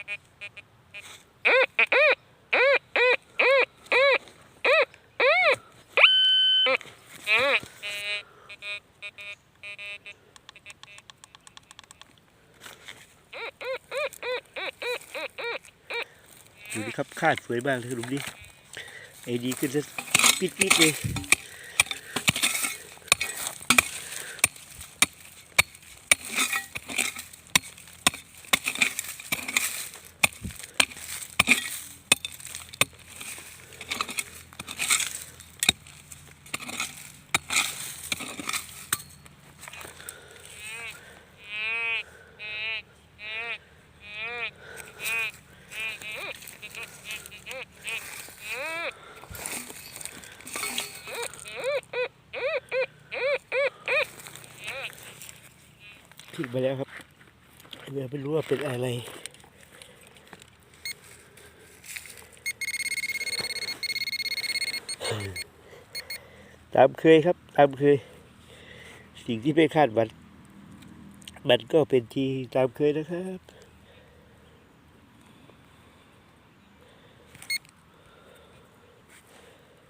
ดูดิครับคาดสวยมากเลยดูดิไอดีขึ้นซะปิดปิดๆเลย ขึ้นไปแล้วครับเดี๋ยวไม่รู้ว่าเป็นอะไรตามเคยครับ ตามเคย สิ่งที่ไม่คาดหวังมันก็เป็นจริงตามเคยนะครับ